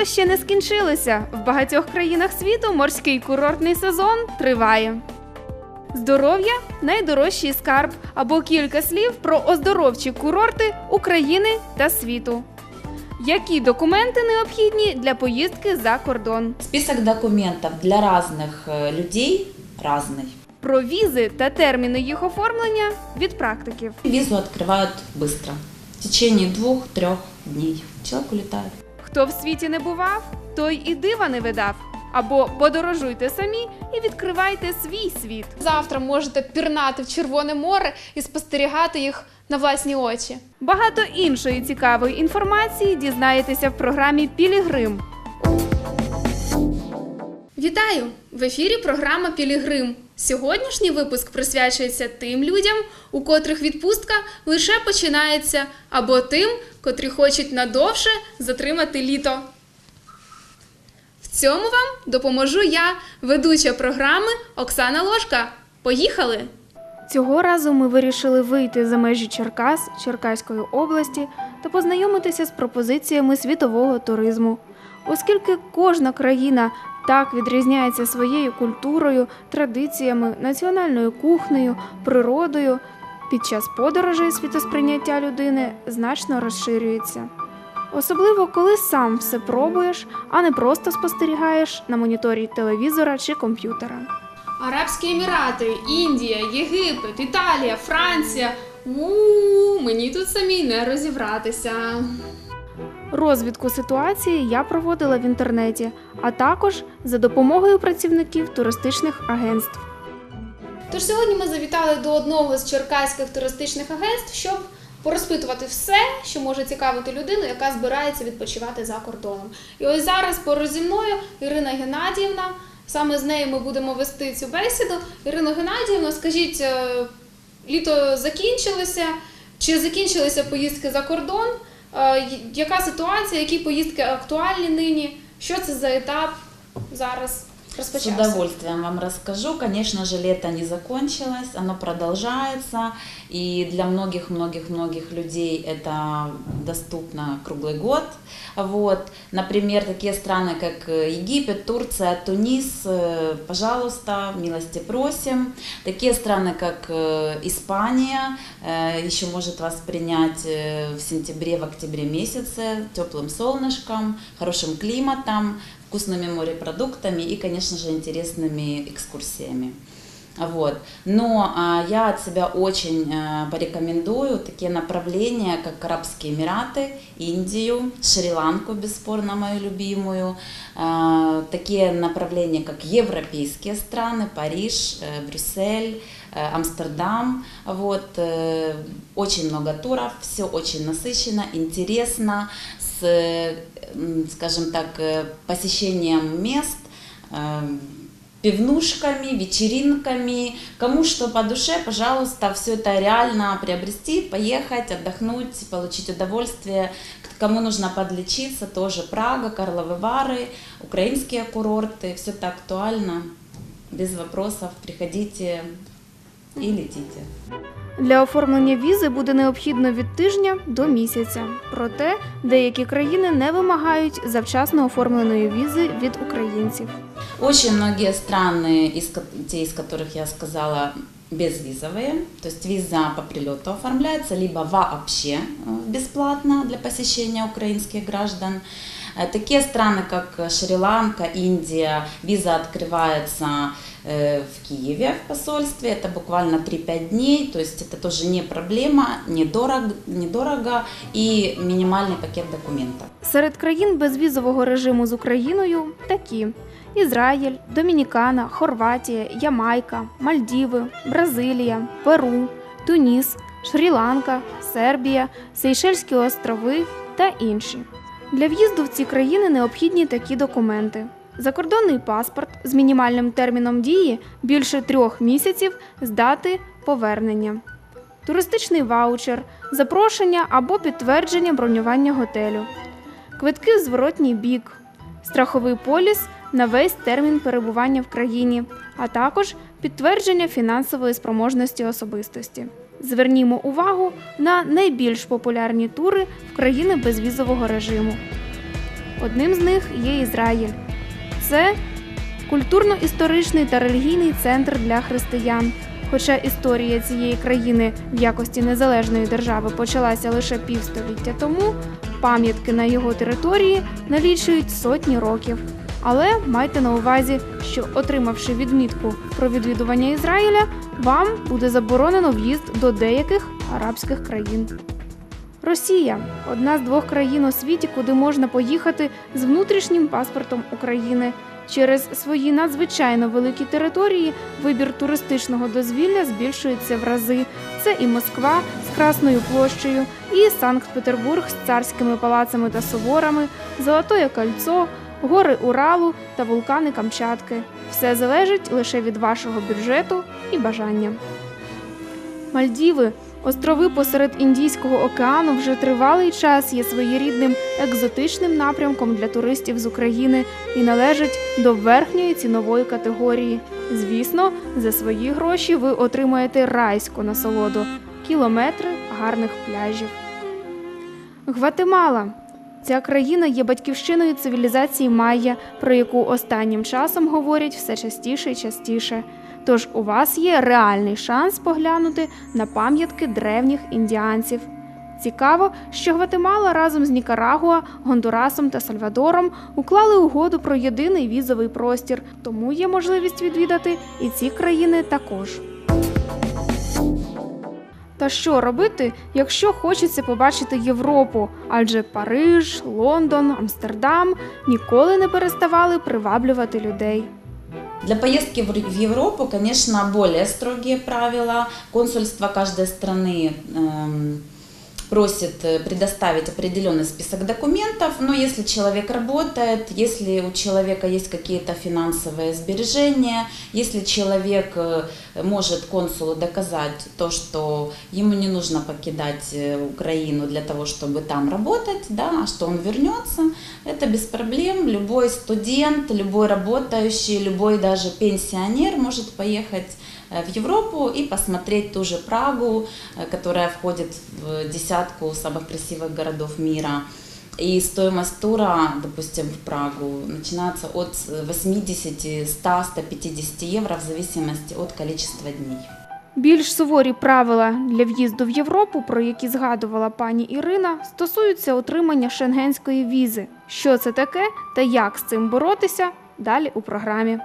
Літо ще не скінчилося. В багатьох країнах світу морський курортний сезон триває. Здоров'я найдорожчий скарб або кілька слів про оздоровчі курорти України та світу. Які документи необхідні для поїздки за кордон? Список документов для разных э, людей разный. Про візи та терміни їх оформлення від практиків. Визу открывают быстро. В течение двух-трех дней человек улетает. Хто в світі не бував, той і дива не видав. Або подорожуйте самі і відкривайте свій світ. Завтра можете пірнати в Червоне море і спостерігати їх на власні очі. Багато іншої цікавої інформації дізнаєтеся в програмі Пілігрим. Вітаю! В ефірі програма Пілігрим. Сьогоднішній випуск присвячується тим людям, у котрих відпустка лише починається, або тим, котрі хочуть надовше затримати літо. В цьому вам допоможу я, ведуча програми Оксана Ложка. Поїхали! Цього разу ми вирішили вийти за межі Черкас, Черкаської області та познайомитися з пропозиціями світового туризму. Оскільки кожна країна так відрізняється своєю культурою, традиціями, національною кухнею, природою, під час подорожей світосприйняття людини значно розширюється. Особливо коли сам все пробуєш, а не просто спостерігаєш на моніторі телевізора чи комп'ютера. Арабські Емірати, Індія, Єгипет, Італія, Франція. У мені тут самій не розібратися. Розвідку ситуації я проводила в інтернеті, а також за допомогою працівників туристичних агентств. Тож сьогодні ми завітали до одного з черкаських туристичних агентств, щоб порозпитувати все, що може цікавити людину, яка збирається відпочивати за кордоном. І ось зараз поруч зі мною Ірина Геннадіївна. Саме з нею ми будемо вести цю бесіду. Ірина Геннадіївна, скажіть, е, літо закінчилося? Чи закінчилися поїздки за кордон? Е, Яка ситуація, які поїздки актуальні нині? Що це за етап зараз С удовольствием вам расскажу. Конечно же, лето не закончилось, оно продолжается. И для многих-многих-многих людей это доступно круглый год. Вот. Например, такие страны, как э, Египет, Турция, Тунис, э, пожалуйста, милости просим. Такие страны, как э, Испания, еще может вас принять в сентябре, в октябре месяце, теплым солнышком, хорошим климатом, вкусными морепродуктами и, конечно же, интересными экскурсиями. Вот. Но а, я от себя очень а, порекомендую такие направления, как Арабские Эмираты, Индию, Шри-Ланку, бесспорно, мою любимую. А, такие направления, как европейские страны, Париж, э, Брюссель, э, Амстердам. Вот. э, Очень много туров, все очень насыщенно, интересно, с, э, скажем так, э, посещением мест, э, пивнушками, вечеринками, кому что по душе, пожалуйста, все это реально приобрести, поехать, отдохнуть, получить удовольствие. Кому нужно подлечиться, тоже Прага, Карловы Вары, украинские курорты, все это актуально, без вопросов, приходите и летите. Для оформлення візи буде необхідно від тижня до місяця. Проте деякі країни не вимагають завчасно оформленої візи від українців. Дуже багато країн, ко- те, из я сказала, безвизовые, то есть виза по прилету оформляется, либо вообще э, бесплатно для посещения украинских граждан. Э, Такие страны, как Шри-Ланка, Индия, виза открывается э, в Киеве в посольстве, это буквально 3-5 дней, то есть это тоже не проблема, недорого, недорого и минимальный пакет документов. Серед країн безвізового режиму з Україною такі: Ізраїль, Домінікана, Хорватія, Ямайка, Мальдіви, Бразилія, Перу, Туніс, Шрі-Ланка, Сербія, Сейшельські острови та інші. Для в'їзду в ці країни необхідні такі документи: закордонний паспорт з мінімальним терміном дії більше трьох місяців з дати повернення, туристичний ваучер, запрошення або підтвердження бронювання готелю, квитки в зворотній бік, страховий поліс на весь термін перебування в країні, а також підтвердження фінансової спроможності особистості. Звернімо увагу на найбільш популярні тури в країни безвізового режиму. Одним з них є Ізраїль. Це культурно-історичний та релігійний центр для християн. Хоча історія цієї країни в якості незалежної держави почалася лише півстоліття тому, пам'ятки на його території налічують сотні років. Але майте на увазі, що отримавши відмітку про відвідування Ізраїля, вам буде заборонено в'їзд до деяких арабських країн. Росія одна з двох країн у світі, куди можна поїхати з внутрішнім паспортом України. Через свої надзвичайно великі території вибір туристичного дозвілля збільшується в рази. Це і Москва з Красною площею, і Санкт-Петербург з царськими палацами та соборами, Золотое кольцо, гори Уралу та вулкани Камчатки. Все залежить лише від вашого бюджету і бажання. Мальдіви Острови посеред Індійського океану вже тривалий час є своєрідним екзотичним напрямком для туристів з України і належать до верхньої цінової категорії. Звісно, за свої гроші ви отримаєте райську насолоду кілометри гарних пляжів. Гватемала. Ця країна є батьківщиною цивілізації Майя, про яку останнім часом говорять все частіше і частіше. Тож у вас є реальний шанс поглянути на пам'ятки древніх індіанців. Цікаво, що Гватемала разом з Нікарагуа, Гондурасом та Сальвадором уклали угоду про єдиний візовий простір, тому є можливість відвідати і ці країни також. Та що робити, якщо хочеться побачити Європу? Адже Париж, Лондон, Амстердам ніколи не переставали приваблювати людей. Для поездки в Європу, конечно, более строгие правила. Консульство каждой страны просит э, предоставить определенный список документов, но если человек работает, если у человека есть какие-то финансовые сбережения, если человек э, может консулу доказать то, что ему не нужно покидать э, Украину для того, чтобы там работать, да, а что он вернется, это без проблем. Любой студент, любой работающий, любой даже пенсионер может поехать в Европу и посмотреть ту же Прагу, э, которая входит в десятку самых красивых городов мира. И стоимость тура, допустим, в Прагу начинается от 80, 100, 150 евро в зависимости от количества дней. Більш суворі правила для в'їзду в Європу, про які згадувала пані Ірина, стосуються отримання шенгенської візи. Що це таке та як з цим боротися далі у програмі.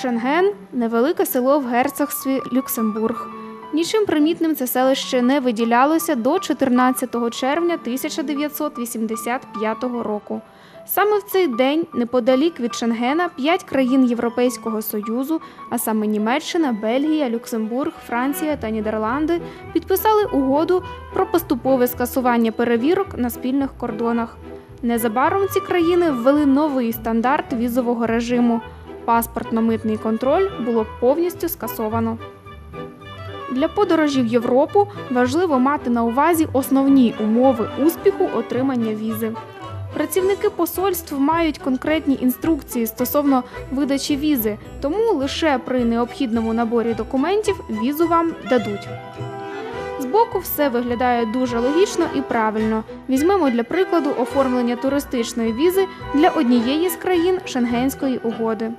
Шенген невелике село в герцогстві Люксембург. Нічим примітним це селище не виділялося до 14 червня 1985 року. Саме в цей день, неподалік від Шенгена, п'ять країн Європейського Союзу, а саме Німеччина, Бельгія, Люксембург, Франція та Нідерланди, підписали угоду про поступове скасування перевірок на спільних кордонах. Незабаром ці країни ввели новий стандарт візового режиму. Паспортно-митний контроль було повністю скасовано. Для подорожі в Європу важливо мати на увазі основні умови успіху отримання візи. Працівники посольств мають конкретні інструкції стосовно видачі візи, тому лише при необхідному наборі документів візу вам дадуть. Збоку все виглядає дуже логічно і правильно. Візьмемо для прикладу оформлення туристичної візи для однієї з країн Шенгенської угоди.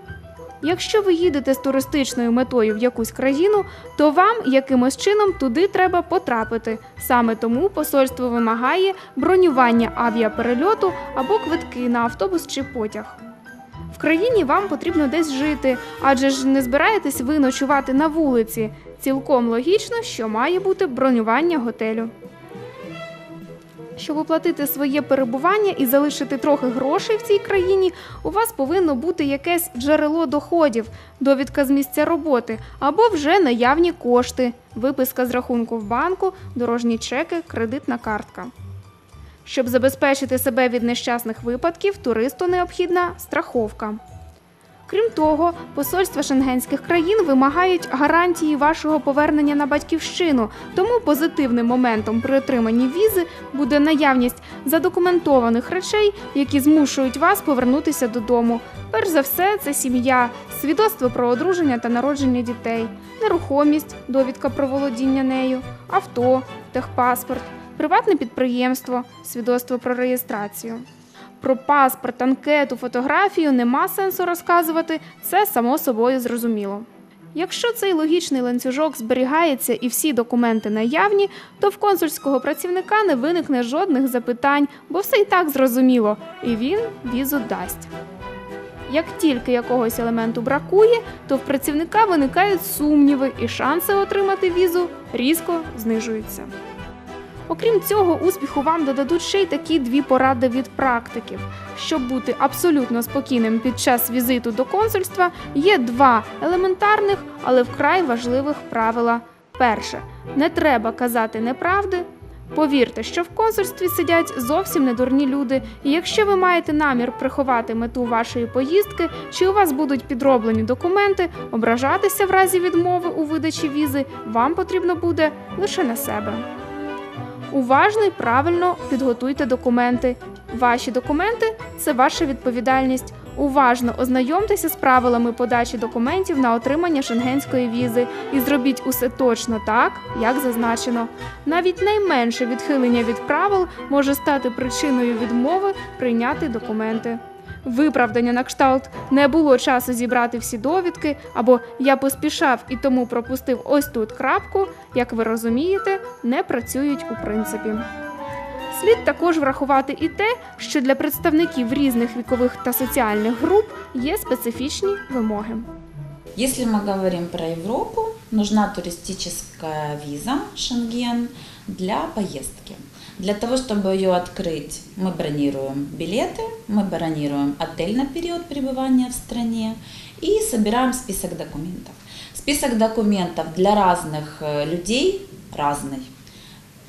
Якщо ви їдете з туристичною метою в якусь країну, то вам якимось чином туди треба потрапити. Саме тому посольство вимагає бронювання авіаперельоту або квитки на автобус чи потяг. В країні вам потрібно десь жити, адже ж не збираєтесь ви ночувати на вулиці. Цілком логічно, що має бути бронювання готелю. Щоб оплатити своє перебування і залишити трохи грошей в цій країні, у вас повинно бути якесь джерело доходів, довідка з місця роботи або вже наявні кошти, виписка з рахунку в банку, дорожні чеки, кредитна картка. Щоб забезпечити себе від нещасних випадків, туристу необхідна страховка. Крім того, посольства шенгенських країн вимагають гарантії вашого повернення на батьківщину, тому позитивним моментом при отриманні візи буде наявність задокументованих речей, які змушують вас повернутися додому. Перш за все, це сім'я, свідоцтво про одруження та народження дітей, нерухомість, довідка про володіння нею, авто, техпаспорт, приватне підприємство, свідоцтво про реєстрацію. Про паспорт, анкету, фотографію нема сенсу розказувати, це само собою зрозуміло. Якщо цей логічний ланцюжок зберігається і всі документи наявні, то в консульського працівника не виникне жодних запитань, бо все і так зрозуміло, і він візу дасть. Як тільки якогось елементу бракує, то в працівника виникають сумніви, і шанси отримати візу різко знижуються. Окрім цього, успіху вам додадуть ще й такі дві поради від практиків. Щоб бути абсолютно спокійним під час візиту до консульства, є два елементарних, але вкрай важливих правила. Перше, не треба казати неправди. Повірте, що в консульстві сидять зовсім недурні люди, і якщо ви маєте намір приховати мету вашої поїздки, чи у вас будуть підроблені документи, ображатися в разі відмови у видачі візи вам потрібно буде лише на себе. Уважно і правильно підготуйте документи. Ваші документи це ваша відповідальність. Уважно ознайомтеся з правилами подачі документів на отримання шенгенської візи і зробіть усе точно так, як зазначено. Навіть найменше відхилення від правил може стати причиною відмови прийняти документи. Виправдання на кшталт не було часу зібрати всі довідки, або я поспішав і тому пропустив ось тут крапку, як ви розумієте, не працюють у принципі. Слід також врахувати і те, що для представників різних вікових та соціальних груп є специфічні вимоги. Если мы говорим про Европу, нужна туристическая виза Шенген для поездки. Для того, чтобы ее открыть, мы бронируем билеты, мы бронируем отель на период пребывания в стране и собираем список документов. Список документов для разных э, людей разный.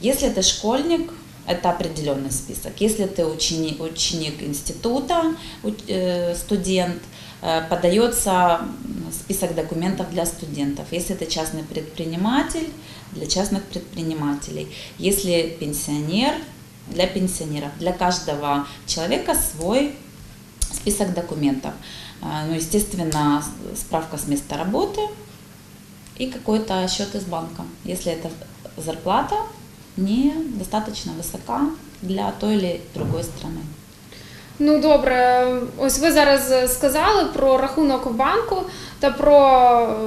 Если ты школьник, это определенный список. Если ты ученик, ученик института, э, студент, э, подается список документов для студентов. Если ты частный предприниматель, для частных предпринимателей. Если пенсионер, для пенсионеров. Для каждого человека свой список документов. А, Ну, естественно, справка с места работы и какой-то счет из банка. Если это зарплата недостаточно высока для той или другой страны. Ну добре, ось ви зараз е, сказали про рахунок в банку та про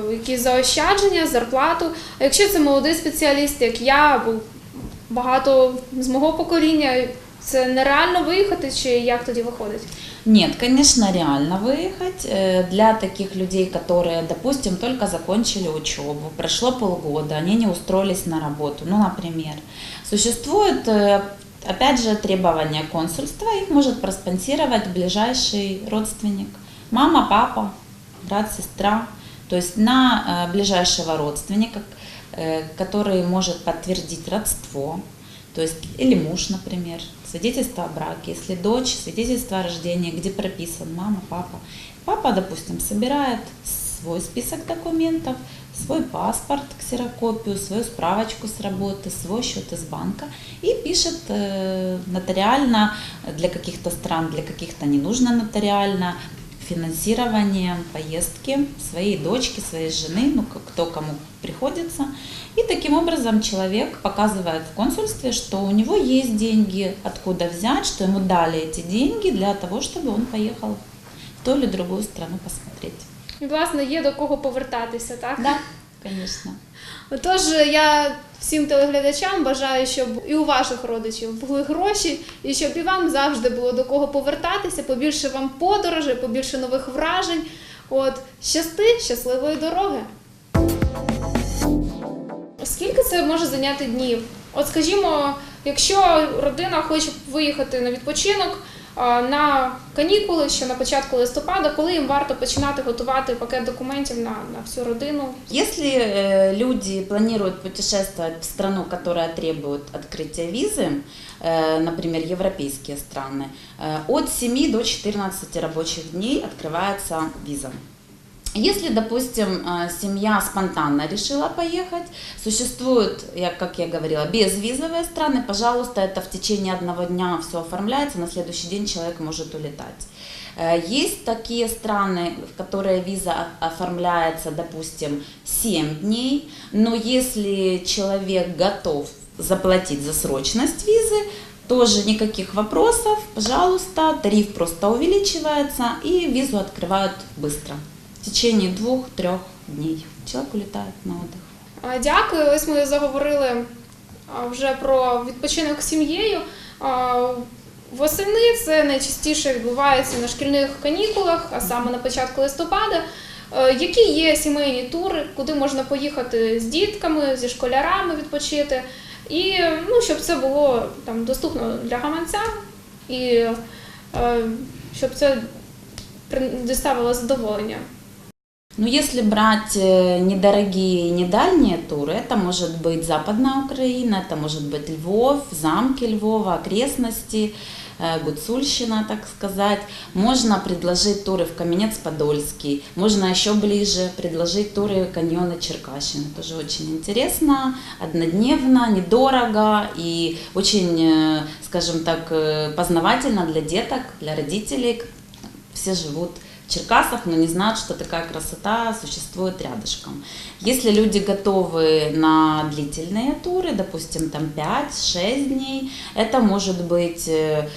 е, якісь заощадження, зарплату. А якщо це молодий спеціаліст, як я, або багато з мого покоління, це нереально виїхати, чи як тоді виходить? Нет, конечно, реально выехать. Э, Для таких людей, которые, допустим, только закончили учебу, прошло полгода, они не устроились на работу, ну, например. Существует, э, опять же, требования консульства, их может проспонсировать ближайший родственник. Мама, папа, брат, сестра. То есть на э, ближайшего родственника, э, который может подтвердить родство, то есть или муж, например, свидетельство о браке, если дочь, свидетельство о рождении, где прописан мама, папа. Папа, допустим, собирает свой список документов, свой паспорт, ксерокопию, свою справочку с работы, свой счет из банка и пишет э, нотариально для каких-то стран, для каких-то не нужно нотариально финансирование поездки своей дочки, своей жены, ну кто кому приходится. И таким образом человек показывает в консульстве, что у него есть деньги, откуда взять, что ему дали эти деньги для того, чтобы он поехал в ту или другую страну посмотреть. І, власне, є до кого повертатися, так? Да, конечно. Отож, я всім телеглядачам бажаю, щоб і у ваших родичів були гроші, і щоб і вам завжди було до кого повертатися, побільше вам подорожей, побільше нових вражень. От щасти, щасливої дороги. Скільки це може зайняти днів? От скажімо, якщо родина хоче виїхати на відпочинок на канікули, ще на початку листопада, коли їм варто починати готувати пакет документів на, на всю родину, Если э, люди планируют путешествовать в страну, которая требует открытия визы, э, например, европейские страны, э, от 7 до 14 рабочих дней открывается виза. Если, допустим, э, семья спонтанно решила поехать, существуют, как я говорила, безвизовые страны, пожалуйста, это в течение одного дня все оформляется, на следующий день человек может улетать. Э, Есть такие страны, в которые виза оформляется, допустим, 7 дней, но если человек готов заплатить за срочность визы, тоже никаких вопросов, пожалуйста, тариф просто увеличивается и визу открывают быстро. В течение двух-трех дней человек улетает на отдых. Дякую. Ось ми заговорили вже про відпочинок з сім'єю. Восени це найчастіше відбувається на шкільних канікулах, а саме на початку листопада. Які є сімейні тури, куди можна поїхати з дітками, зі школярами відпочити, і ну, щоб це було там доступно для гаманця, і щоб це доставило задоволення. Но если брать э, недорогие и недальние туры, это может быть Западная Украина, это может быть Львов, замки Львова, окрестности, э, Гуцульщина, так сказать. Можно предложить туры в Каменец-Подольский, можно еще ближе предложить туры каньоны Черкащины. Тоже очень интересно, однодневно, недорого и очень, э, скажем так, познавательно для деток, для родителей. Все живут Черкасах, но не знают, что такая красота существует рядышком. Если люди готовы на длительные туры, допустим, там 5-6 дней, это может быть э,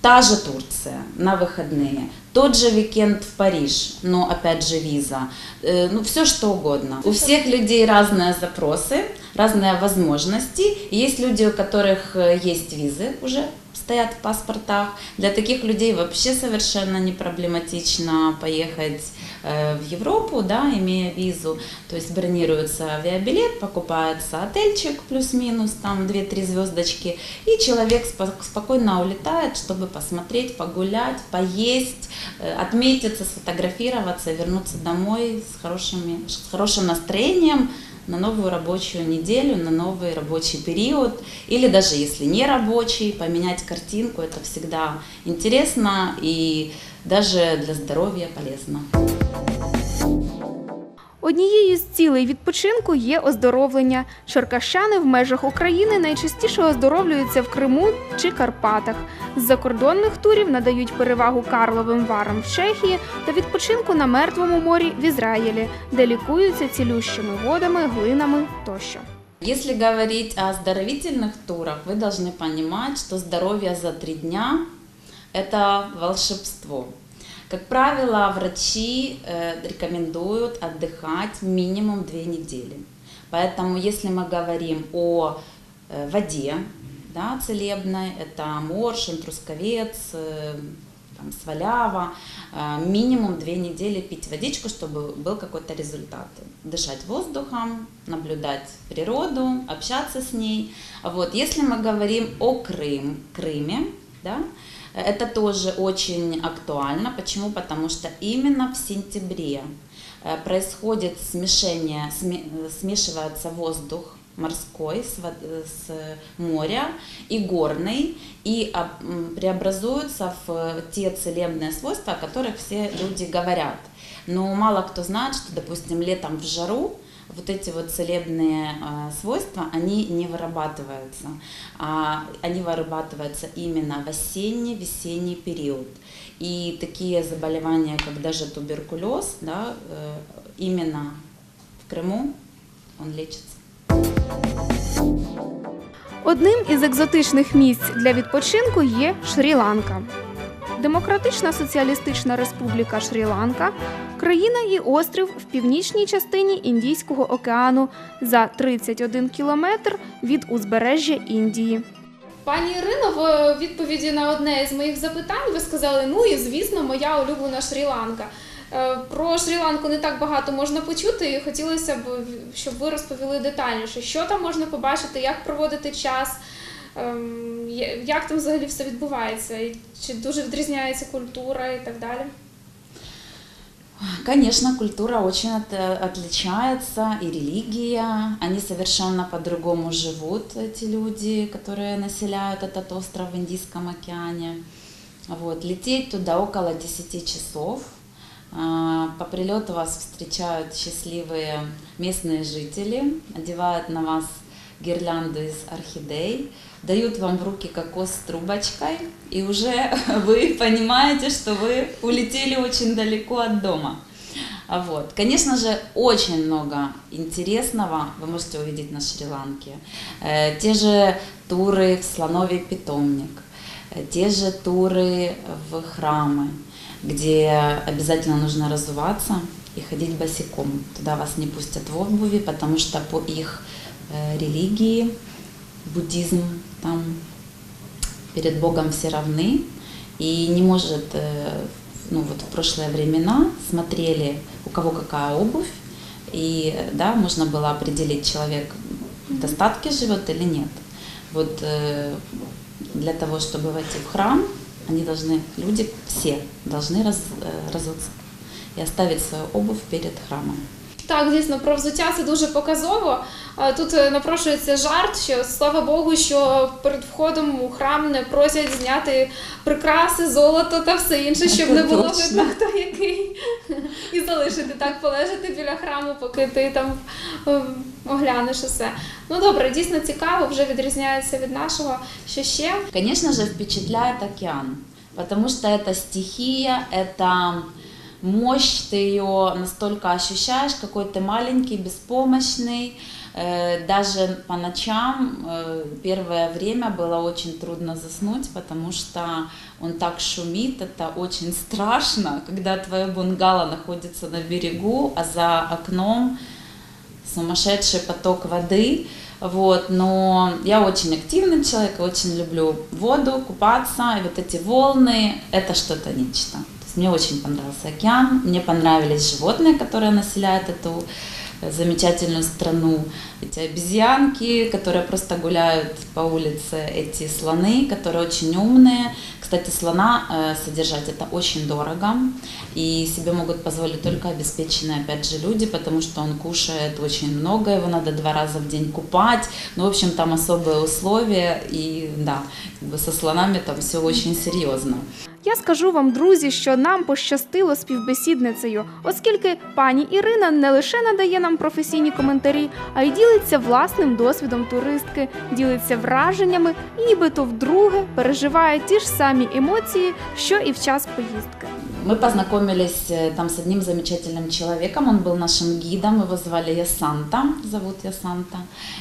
та же Турция на выходные, тот же уикенд в Париж, но опять же виза, э, ну все что угодно. У всех людей разные запросы, разные возможности. Есть люди, у которых э, есть визы уже стоят в паспортах. Для таких людей вообще совершенно не проблематично поехать э, в Европу, да, имея визу. То есть бронируется авиабилет, покупается отельчик плюс-минус, там 2-3 звездочки, и человек спо- спокойно улетает, чтобы посмотреть, погулять, поесть, э, отметиться, сфотографироваться, вернуться домой с, хорошими, с хорошим настроением на новую рабочую неделю, на новый рабочий период, или даже если не рабочий, поменять картинку, это всегда интересно и даже для здоровья полезно. Однією з цілей відпочинку є оздоровлення. Черкащани в межах України найчастіше оздоровлюються в Криму чи Карпатах. З закордонних турів надають перевагу Карловим варам в Чехії та відпочинку на мертвому морі в Ізраїлі, де лікуються цілющими водами, глинами тощо. Если говорить о оздоровительных турах, вы должны понимать, что здоровье за три дня – это волшебство. Как правило, врачи э, рекомендуют отдыхать минимум две недели. Поэтому, если мы говорим о э, воде да, целебной, это моршин, трусковец, э, там, свалява, минимум две недели пить водичку, чтобы был какой-то результат. Дышать воздухом, наблюдать природу, общаться с ней. Вот. Если мы говорим о Крым, Крыме, да, это тоже очень актуально. Почему? Потому что именно в сентябре э, происходит смешение, сме- смешивается воздух морской с, э, с моря и горный и преобразуются в те целебные свойства, о которых все люди говорят. Но мало кто знает, что, допустим, летом в жару вот эти вот целебные э, свойства, они не вырабатываются. А они вырабатываются именно в осенне-весенний период. И такие заболевания, как даже туберкулез, да, э, именно в Крыму он лечится. Одним із екзотичних місць для відпочинку є Шрі-Ланка. Демократична соціалістична республіка Шрі-Ланка країна і острів в північній частині Індійського океану за 31 кілометр від узбережжя Індії. Пані Ірино, в відповіді на одне з моїх запитань ви сказали: ну і звісно, моя улюблена Шрі-Ланка. Е, Про Шрі-Ланку не так багато можна почути, і хотілося б, щоб ви розповіли детальніше, що там можна побачити, як проводити час, ем, як там взагалі все відбувається, чи дуже відрізняється культура і так далі. Конечно, культура очень от- отличается, и религия. Они совершенно по-другому живут, эти люди, которые населяют этот остров в Индийском океане. Вот. Лететь туда около 10 часов. А, По прилету вас встречают счастливые местные жители, одевают на вас гирлянду из орхидей, дают вам в руки кокос с трубочкой, и уже вы понимаете, что вы улетели очень далеко от дома. А Вот. Конечно же, очень много интересного вы можете увидеть на Шри-Ланке. Э, Те же туры в слоновий питомник, э, те же туры в храмы, где обязательно нужно разуваться и ходить босиком. Туда вас не пустят в обуви, потому что по их э, религии, буддизм, там перед Богом все равны. И не может, э, ну вот в прошлые времена смотрели, у кого какая обувь, и да, можно было определить, человек в достатке живет или нет. Вот э, для того, чтобы войти в храм, они должны, люди все должны раз, э, разуться и оставить свою обувь перед храмом. Так, дійсно, про взуття це дуже показово. Тут е, напрошується жарт, що слава Богу, що перед входом у храм не просять зняти прикраси, золото та все інше, щоб не було Точно. видно, хто який. І залишити так полежати біля храму, поки ти там ем, оглянеш усе. Ну добре, дійсно цікаво, вже відрізняється від нашого. Що ще? Конечно же, впечатляет океан, потому что это стихия, это мощь, ты ее настолько ощущаешь, какой ты маленький, беспомощный. Э, Даже по ночам э, первое время было очень трудно заснуть, потому что он так шумит, это очень страшно, когда твое бунгало находится на берегу, а за окном сумасшедший поток воды. Вот, но я очень активный человек, очень люблю воду, купаться, и вот эти волны, это что-то нечто. Мне очень понравился океан, мне понравились животные, которые населяют эту э, замечательную страну, эти обезьянки, которые просто гуляют по улице, эти слоны, которые очень умные. Кстати, слона э, содержать это очень дорого, и себе могут позволить только обеспеченные, опять же, люди, потому что он кушает очень много, его надо два раза в день купать. Ну, в общем, там особые условия, и да, как бы со слонами там все очень серьезно. Я скажу вам, друзі, що нам пощастило співбесідницею, оскільки пані Ірина не лише надає нам професійні коментарі, а й ділиться власним досвідом туристки, ділиться враженнями нібито вдруге переживає ті ж самі емоції, що і в час поїздки. Мы познакомились э, там с одним замечательным человеком, он был нашим гидом, его звали Ясанта, зовут Ясанта,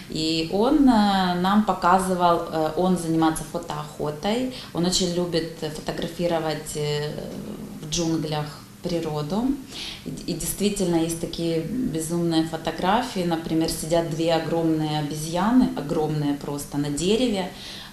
и он э, нам показывал, э, он занимается фотоохотой, он очень любит фотографировать в джунглях природу. И, и действительно есть такие безумные фотографии, например, сидят две огромные обезьяны, огромные просто на дереве,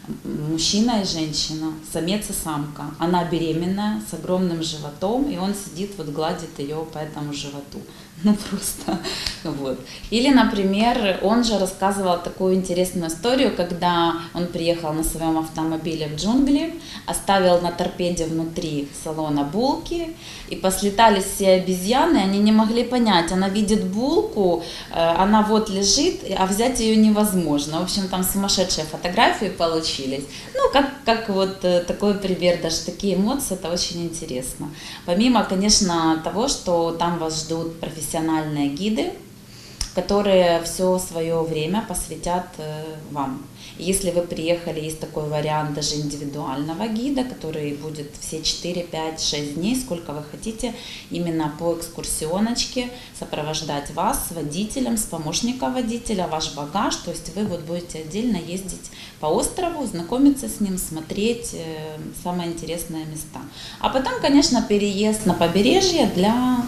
м, мужчина и женщина, самец и самка. Она беременная, с огромным животом, и он сидит, вот гладит ее по этому животу. Ну просто вот. Или, например, он же рассказывал такую интересную историю, когда он приехал на своем автомобиле в джунгли, оставил на торпеде внутри салона булки, и послетались все обезьяны, они не могли понять, она видит булку, э, она вот лежит, а взять ее невозможно. В общем, там сумасшедшие фотографии получились. Ну, как, как вот э, такой пример, даже такие эмоции, это очень интересно. Помимо, конечно, того, что там вас ждут профессиональные гиды, которые все свое время посвятят э, вам. Если вы приехали, есть такой вариант даже индивидуального гида, который будет все 4, 5, 6 дней, сколько вы хотите, именно по экскурсионочке сопровождать вас с водителем, с помощником водителя, ваш багаж, то есть вы вот будете отдельно ездить по острову, знакомиться с ним, смотреть э, самые интересные места. А потом, конечно, переезд на побережье для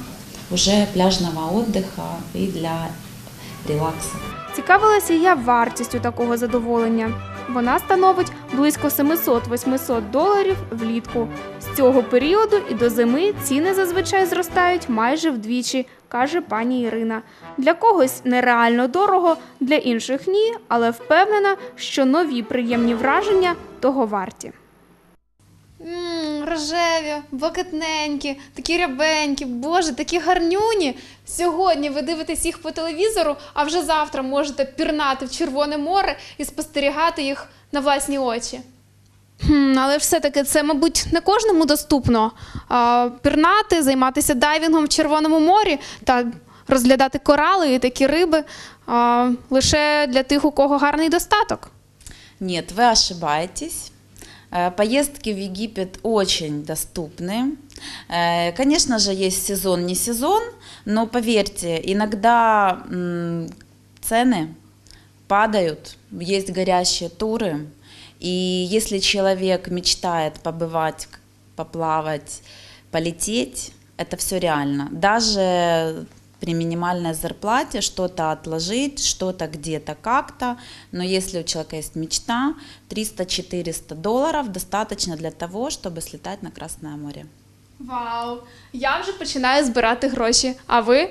уже пляжного отдыха и для релакса. Цікавилася я вартістю такого задоволення. Вона становить близько 700-800 доларів влітку. З цього періоду і до зими ціни зазвичай зростають майже вдвічі, каже пані Ірина. Для когось нереально дорого, для інших ні, але впевнена, що нові приємні враження того варті. Рожеві, блакитненькі, такі рябенькі, боже, такі гарнюні. Сьогодні ви дивитесь їх по телевізору, а вже завтра можете пірнати в Червоне море і спостерігати їх на власні очі. Хм, але все-таки це, мабуть, не кожному доступно. А, пірнати, займатися дайвінгом в Червоному морі та розглядати корали і такі риби а, лише для тих, у кого гарний достаток. Нет, вы ошибаетесь. Э, Поездки в Египет очень доступны. Э, Конечно же, есть сезон, не сезон, но поверьте, иногда цены падают, есть горящие туры, и если человек мечтает побывать, поплавать, полететь, это все реально. Даже при минимальной зарплате что-то отложить, что-то где-то как-то, но если у человека есть мечта, 300-400 долларов достаточно для того, чтобы слетать на Красное море. Вау! Я вже починаю збирати гроші. А ви?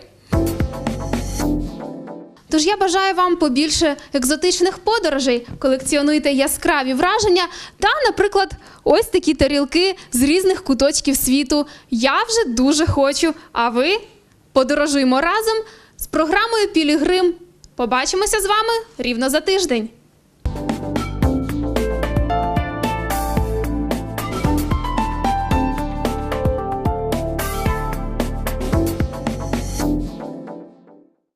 Тож я бажаю вам побільше екзотичних подорожей, колекціонуйте яскраві враження та, наприклад, ось такі тарілки з різних куточків світу. Я вже дуже хочу. А ви подорожуємо разом з програмою Пілігрим. Побачимося з вами рівно за тиждень.